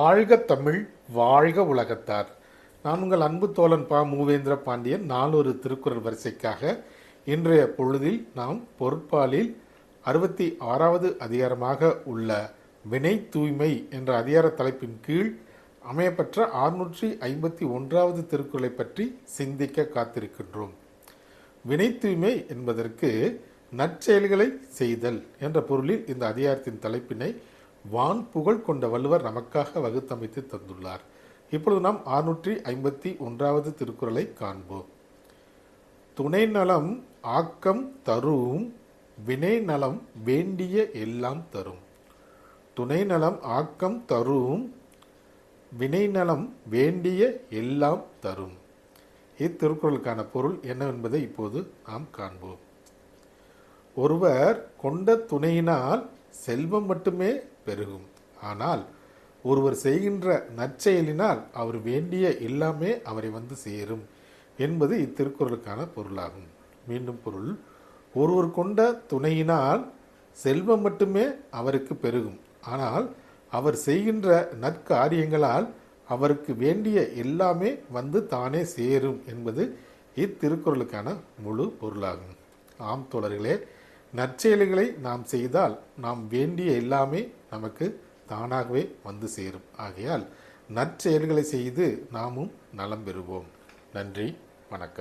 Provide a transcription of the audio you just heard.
வாழ்க தமிழ் வாழ்க உலகத்தார். நான் உங்கள் அன்பு தோழன் பா. மூவேந்திர பாண்டியன். நானூறு திருக்குறள் வரிசைக்காக இன்றைய பொழுதில் நாம் பொருட்பாலில் அறுபத்தி ஆறாவது அதிகாரமாக உள்ள வினை தூய்மை என்ற அதிகார தலைப்பின் கீழ் அமையப்பெற்ற ஆறுநூற்றி ஐம்பத்தி ஒன்றாவது திருக்குறளை பற்றி சிந்திக்க காத்திருக்கின்றோம். வினை தூய்மை என்பதற்கு நற்செயல்களை செய்தல் என்ற பொருளில் இந்த அதிகாரத்தின் தலைப்பினை வான் புகழ் கொண்ட வள்ளுவர் நமக்காக வகுத்தமைத்து தந்துள்ளார். இப்பொழுது நாம் அறுநூற்றி ஐம்பத்தி ஒன்றாவது திருக்குறளை காண்போம். துணை நலம் ஆக்கம் தரும் வினை நலம் வேண்டிய எல்லாம் தரும். துணை நலம் ஆக்கம் தரும் வினை நலம் வேண்டிய எல்லாம் தரும். இத்திருக்குறளுக்கான பொருள் என்னவென்பதை இப்போது நாம் காண்போம். ஒருவர் கொண்ட துணையினால் செல்வம் மட்டுமே பெருகும். ஆனால் ஒருவர் செய்கின்ற நற்செயலினால் அவர் வேண்டிய எல்லாமே அவரை வந்து சேரும் என்பது இத்திருக்குறளுக்கான பொருளாகும். மீண்டும் பொருள் ஒருவர் கொண்ட துணையினால் செல்வம் மட்டுமே அவருக்கு பெருகும். ஆனால் அவர் செய்கின்ற நற்காரியங்களால் அவருக்கு வேண்டிய எல்லாமே வந்து தானே சேரும் என்பது இத்திருக்குறளுக்கான முழு பொருளாகும். ஆம் தோழர்களே நற்செயல்களை நாம் செய்தால் நாம் வேண்டிய எல்லாமே நமக்கு தானாகவே வந்து சேரும். ஆகையால் நற்செயல்களை செய்து நாமும் நலம் பெறுவோம். நன்றி வணக்கம்.